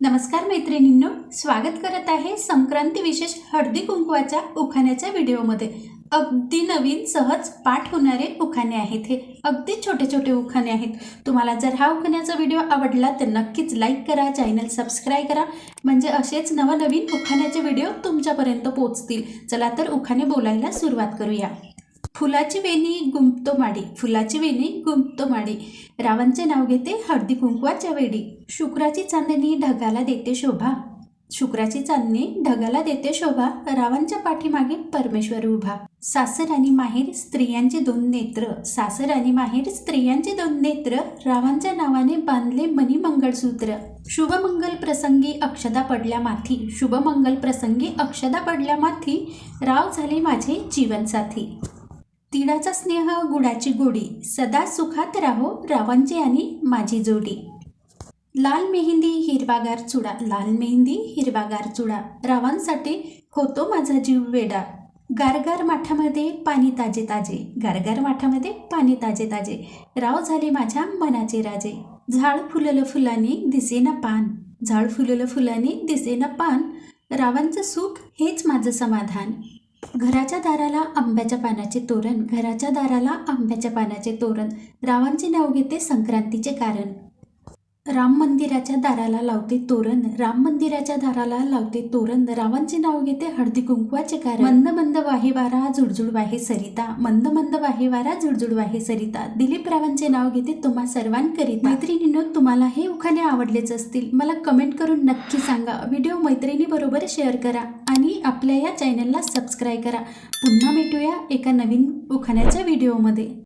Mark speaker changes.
Speaker 1: नमस्कार मैत्रिणींनो स्वागत करत आहे संक्रांती विशेष हळदी कुंकवाच्या उखाण्याच्या व्हिडिओमध्ये. अगदी नवीन सहज पाठ होणारे उखाणे आहेत हे. अगदी छोटे छोटे उखाणे आहेत. तुम्हाला जर हा उखाण्याचा व्हिडिओ आवडला तर नक्कीच लाईक करा चॅनल सबस्क्राईब करा. म्हणजे असेच नवनवीन उखाण्याचे व्हिडिओ तुमच्यापर्यंत पोहोचतील. चला तर उखाणे बोलायला सुरुवात करूया. फुलाची वेणी गुंपतो माडी फुलाची वेणी गुंपतो माडी. रावांचे नाव घेते हळदी कुंकवाच्या वेडी. शुक्राची चांदणी ढगाला देते शोभा. शुक्राची चांदणी ढगाला देते शोभा. रावांच्या पाठीमागे परमेश्वर उभा. सासर आणि माहेर स्त्रियांचे दोन नेत्र. सासर आणि माहेर स्त्रियांचे दोन नेत्र. रावांच्या नावाने बांधले मनी मंगळसूत्र. शुभमंगल प्रसंगी अक्षदा पडल्या माथी. शुभमंगल प्रसंगी अक्षदा पडल्या माथी. राव झाले माझे जीवनसाथी. तिळाचा स्नेह गुडाची गोडी. सदा सुखात राहो रावांची आणि माझी जोडी. लाल मेहंदी हिरवागार चुडा. लाल मेहंदी हिरवागार चुडा. रावांसाठी होतो माझा जीव वेडा. गारगार माठामध्ये पाणी ताजे ताजे. गारगार माठामध्ये पाणी ताजे ताजे. राव झाले माझ्या मनाचे राजे. झाड फुललं फुलाने दिसेना पान. झाड फुललं फुलाने दिसेना पान. रावांचं सुख हेच माझं समाधान. घराच्या दाराला आंब्याच्या पानाचे तोरण घराच्या दाराला आंब्याच्या पानाचे तोरण. रावांचे नाव घेते संक्रांतीचे कारण. राम मंदिराच्या दाराला लावते तोरण. राम मंदिराच्या दाराला लावते तोरण. रावांचे नाव घेते हळदी कुंकवाचे कारण. मंद मंद वाहिवारा झुडझुड वाहे सरिता. मंद मंद वाहिवारा झुडझुड वाहे सरिता. दिलीप रावांचे नाव घेते तुम्हा सर्वांकरिता. मैत्रिणींनो तुम्हाला हे उखाणे आवडलेच असतील. मला कमेंट करून नक्की सांगा. व्हिडिओ मैत्रिणीबरोबर शेअर करा आणि आपल्या या चॅनलला सबस्क्राईब करा. पुन्हा भेटूया एका नवीन उखाण्याच्या व्हिडिओमध्ये